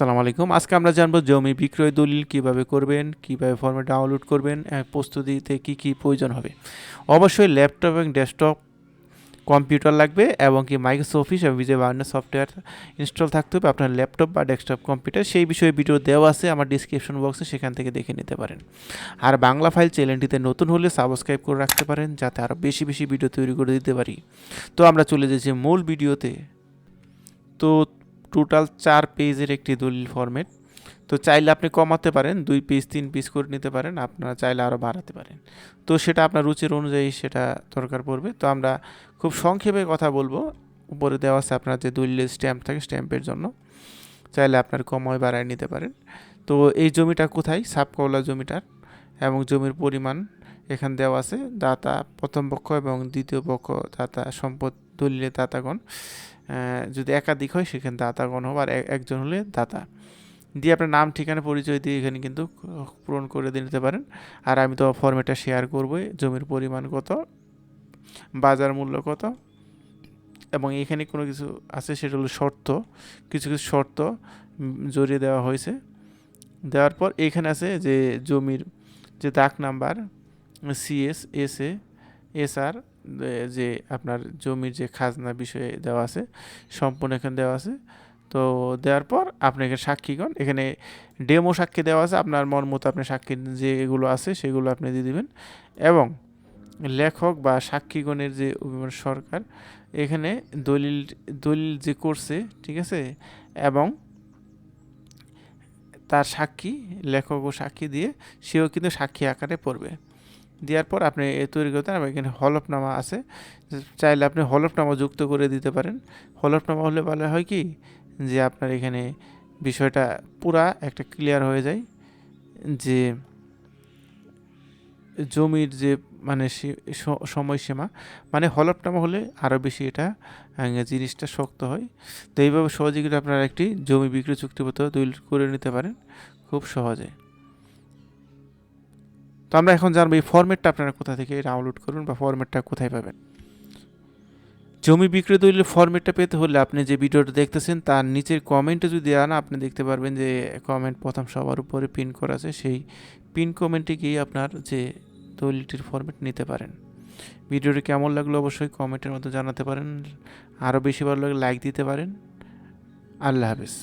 আসসালামু আলাইকুম। আজকে আমরা জানব জমি বিক্রয় দলিল কীভাবে করবেন, কীভাবে ফর্মে ডাউনলোড করবেন প্রস্তুতিতে কি কি প্রয়োজন হবে। অবশ্যই ল্যাপটপ এবং ডেস্কটপ, কম্পিউটার লাগবে এবং কি মাইক্রোসফট অফিস এবং বিজয় বার্নার সফটওয়্যার ইনস্টল থাকতে হবে আপনার ল্যাপটপ বা ডেস্কটপ, কম্পিউটার। সেই বিষয়ে ভিডিও দেওয়া আছে, আমার ডিসক্রিপশন বক্সে সেখান থেকে দেখে নিতে পারেন। আর বাংলা ফাইল চ্যানেলটিতে নতুন হলে সাবস্ক্রাইব করে রাখতে পারেন, যাতে আরও বেশি বেশি ভিডিও তৈরি করে দিতে পারি। তো আমরা চলে যাচ্ছি মূল ভিডিওতে। তো টোটাল চার পেজের একটি দলিল ফরম্যাট তো চাইলে আপনি কমাতে পারেন, দুই পিস তিন পিস করে নিতে পারেন, আপনারা চাইলে আরও বাড়াতে পারেন। তো সেটা আপনার রুচির অনুযায়ী সেটা দরকার পড়বে। তো আমরা খুব সংক্ষেপে কথা বলব। উপরে দেওয়া আছে আপনার যে দলিলের স্ট্যাম্প থাকে স্ট্যাম্পের জন্য। চাইলে আপনার কময় বাড়ায় নিতে পারেন। তো এই জমিটা কোথায়? সাপকওলা জমিটার এবং জমির পরিমাণ এখানে দেওয়া আছে। দাতা প্রথম পক্ষ এবং দ্বিতীয় পক্ষ দাতা সম্পদ দলিলের দাতাগণ। যদি একাধিক হয়, সেখানে দাতাগণ হবে আর এক- একজন হলে দাতা। দিয়ে আপনার নাম, ঠিকানা, পরিচয় দিয়ে এখানে কিন্তু পূরণ করে দিয়ে নিতে পারেন। আর আমি তো ফর্মেটটা শেয়ার করবই জমির পরিমাণ কত, বাজার মূল্য কত, এবং এখানে কোনো কিছু আছে, সেটা হলো শর্ত। কিছু কিছু শর্ত জড়িয়ে দেওয়া হয়েছে। দেওয়ার পর এখানে আছে যে, জমির যে দাগ number CS S A S R যে আপনার জমির যে খাজনা বিষয়ে দেওয়া আছে, সম্পূর্ণ এখানে দেওয়া আছে। তো দেওয়ার পর আপনি এখানে সাক্ষীগণ এখানে ডেমো সাক্ষী দেওয়া আছে। আপনার মন মতো আপনি সাক্ষী যেগুলো আছে সেগুলো আপনি দিয়ে দিবেন। এবং লেখক বা সাক্ষীগণের যে সরকার, এখানে দলিল দলিল যে করছে, ঠিক আছে? এবং তার সাক্ষী, লেখক ও সাক্ষী দিয়ে সেও কিন্তু সাক্ষী আকারে পড়বে। দেওয়ার পর আপনি তৈরি করতে পারেন এখানে হলফনামা আছে। চাইলে আপনি হলফনামা যুক্ত করে দিতে পারেন। হলফনামা হলে ভালো হয় কি? যে আপনার এখানে বিষয়টা পুরা একটা ক্লিয়ার হয়ে যায় যে জমির যে মানে সময়সীমা মানে হলফনামা হলে আরও বেশি এটা জিনিসটা শক্ত হয়। তো এইভাবে সহজে কিন্তু আপনারা একটি জমি বিক্রি চুক্তিপত্র দলিল করে নিতে পারেন। খুব সহজে। তো আমরা এখন জানব এই ফরম্যাটটা আপনারা কোথা থেকে ডাউনলোড করবেন বা ফরম্যাটটা কোথায় পাবেন। জমি বিক্রি দলিলের ফরম্যাটটা পেতে হলে আপনি যে ভিডিওটা দেখতেছেন তার নিচের কমেন্টে যদি আন আপনি দেখতে পারবেন যে কমেন্ট প্রথম সবার উপরে পিন করা আছে, সেই পিন কমেন্টে গিয়ে আপনার যে দলিলটির ফরম্যাট নিতে পারেন। ভিডিওটি কেমন লাগল অবশ্যই কমেন্টের মধ্যে জানাতে পারেন। আরও বেশি ভালো লাগলে লাইক দিতে পারেন। আল্লাহ হাফেজ।